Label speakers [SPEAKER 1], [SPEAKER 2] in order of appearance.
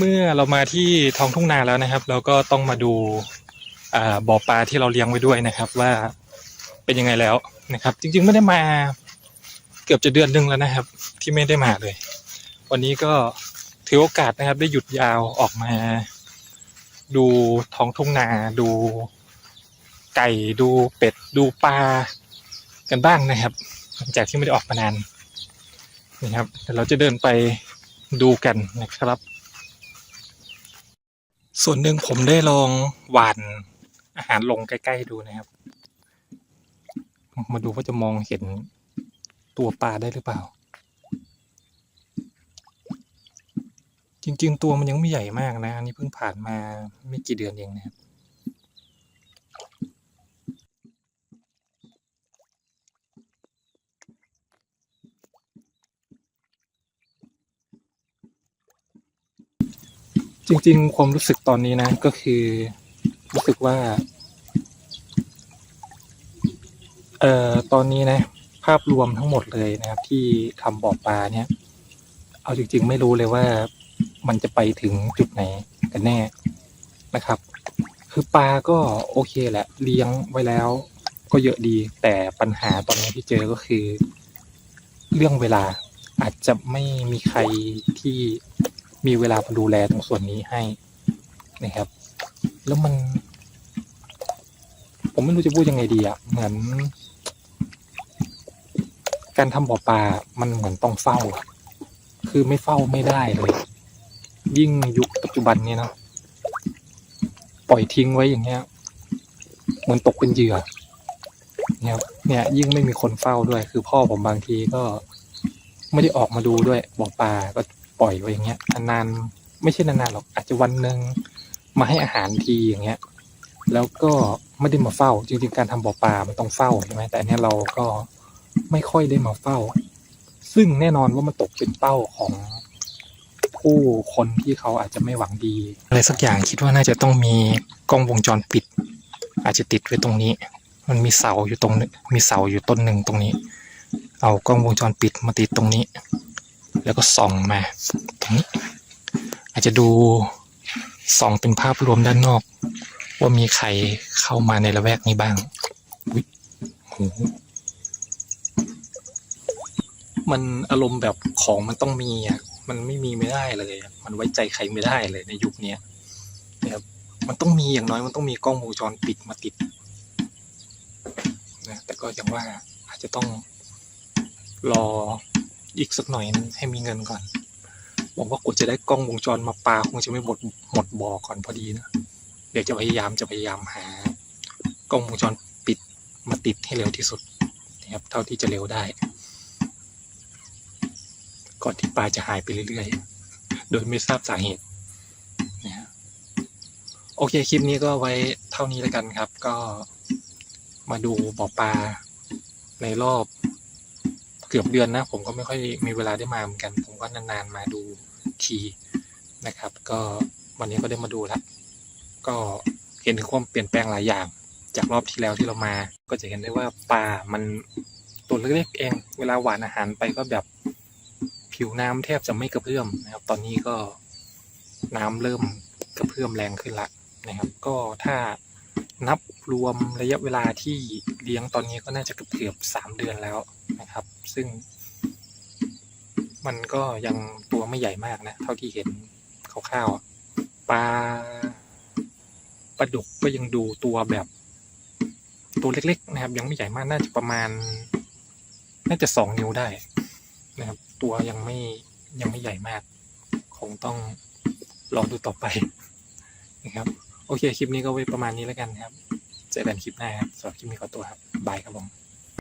[SPEAKER 1] เมื่อเรามาที่ท้องทุ่งนาแล้วนะครับ เราก็ต้องมาดูาบ่อปลาที่เราเลี้ยงไว้ด้วยนะครับ ว่าเป็นยังไงแล้วนะครับ จริง ๆ ไม่ได้มาเกือบจะเดือนหนึงแล้วนะครับ ที่ไม่ได้มาเลย วันนี้ก็ถือโอกาสนะครับ ได้หยุดยาวออกมา ดูท้องทุ่งนาดู ไก่ดูเป็ดดูปลากันบ้างนะครับหลังจากที่ไม่ได้ออกมานานนะครับเดี๋ยวเราจะเดินไปดูกันนะครับ ส่วนหนึ่งผมได้ลองหวานอาหารลงใกล้ ๆ ดูนะครับ มาดูว่าจะมองเห็นตัวปลาได้หรือเปล่า จริง ๆ ตัวมันยังไม่ใหญ่มากนะ อันนี้เพิ่งผ่านมาไม่กี่เดือนเองนะครับ จริง ๆ ความรู้สึกตอนนี้นะ ก็คือรู้สึกว่า เอ่อตอนนี้นะ ภาพรวมทั้งหมดเลยนะครับ ที่ทำบ่อปลาเนี่ย เอาจริง ๆ ไม่รู้เลยว่ามันจะไปถึงจุดไหนกันแน่นะครับ คือปลาก็โอเคแหละ เลี้ยงไว้แล้ว ก็เยอะดี แต่ปัญหาตอนนี้ที่เจอก็คือ เรื่องเวลาอาจจะไม่มีใครที่ มีเวลามาดูแลตรงส่วนนี้ให้นะครับ แล้วมัน ผมไม่รู้จะพูดยังไงดีอะเหมือน การทำบ่อปลา มันเหมือนต้องเฝ้า คือไม่เฝ้าไม่ได้เลย ยิ่งยุคปัจจุบันเนี่ยเนาะปล่อยทิ้งไว้อย่างเงี้ยเหมือนตกเป็นเหยื่อเนี่ยครับเนี่ย ยิ่งไม่มีคนเฝ้าด้วย คือพ่อผมบางทีก็ไม่ได้ออกมาดูด้วยบ่อปลาก็ ปล่อยไว้อย่างเงี้ยนานๆไม่ใช่นานๆหรอกอาจจะวันหนึ่งมาให้อาหารทีอย่างเงี้ย แล้วก็ไม่ได้มาเฝ้า จริงๆการทำบ่อปลามันต้องเฝ้าใช่ไหมแต่อันเนี้ยเราก็ไม่ค่อยได้มาเฝ้า ซึ่งแน่นอนว่ามันตกเป็นเป้าของผู้คนที่เขาอาจจะไม่หวังดี อะไรสักอย่างคิดว่าน่าจะต้องมีกล้องวงจรปิด อาจจะติดไว้ตรงนี้ มันมีเสาอยู่ตรงนึงมีเสาอยู่ต้นหนึ่งตรงนี้ เอากล้องวงจรปิดมาติดตรงนี้ แล้วก็ส่องมาตรงนี้ อาจจะดูส่องเป็นภาพรวมด้านนอก ว่ามีใครเข้ามาในละแวกนี้บ้างอุ๊ยโหมันอารมณ์แบบของมันต้องมีอะมันไม่มีไม่ได้เลย มันไว้ใจใครไม่ได้เลยในยุคนี้นะครับ มันต้องมีอย่างน้อยมันต้องมีกล้องวงจรปิดมาติดนะแต่ก็อย่างว่าอาจจะต้องรอ อีกสักหน่อยนึงให้มีเงินก่อนบอกว่ากว่าจะได้กล้องวงจรมาปลาคงจะไม่หมดหมดบ่อก่อนพอดีนะเดี๋ยวจะพยายามจะพยายามหากล้องวงจรปิดมาติดให้เร็วที่สุดนะครับเท่าที่จะเร็วได้ ก่อนที่ปลาจะหายไปเรื่อยๆ โดยไม่ทราบสาเหตุนะฮะโอเคคลิปนี้ก็ไว้เท่านี้แล้วกันครับ ก็มาดูบ่อปลาในรอบ เกือบเดือนนะ ผมก็ไม่ค่อยมีเวลาได้มาเหมือนกัน ผมก็นานๆมาดูทีนะครับ ก็วันนี้ก็ได้มาดูแล้วก็เห็นความเปลี่ยนแปลงหลายอย่าง จากรอบที่แล้วที่เรามา ก็จะเห็นได้ว่าปลามันตัวเล็กๆเอง เวลาหวานอาหารไปก็แบบผิวน้ำแทบจะไม่กระเพื่อมนะครับ ตอนนี้ก็น้ำเริ่มกระเพื่อมแรงขึ้นละนะครับ ก็ถ้านับรวมระยะเวลาที่เลี้ยงตอนนี้ก็น่าจะเกือบเกือบสามเดือนแล้วนะครับ ซึ่ง มันก็ยังตัวไม่ใหญ่มากนะ เท่าที่เห็นคร่าวๆปลาปลาดุกก็ยังดูตัวแบบ ตัวเล็ก ๆ นะครับ ยังไม่ใหญ่มากน่าจะประมาณ น่าจะสองนิ้วได้นะครับ ตัวยังไม่ยังไม่ใหญ่มาก คงต้องลองดูต่อไปนะครับ โอเค คลิปนี้ก็ไว้ประมาณนี้แล้วกันครับ เจอกันคลิปหน้าครับสำหรับคลิปนี้ขอตัวครับ บายครับผม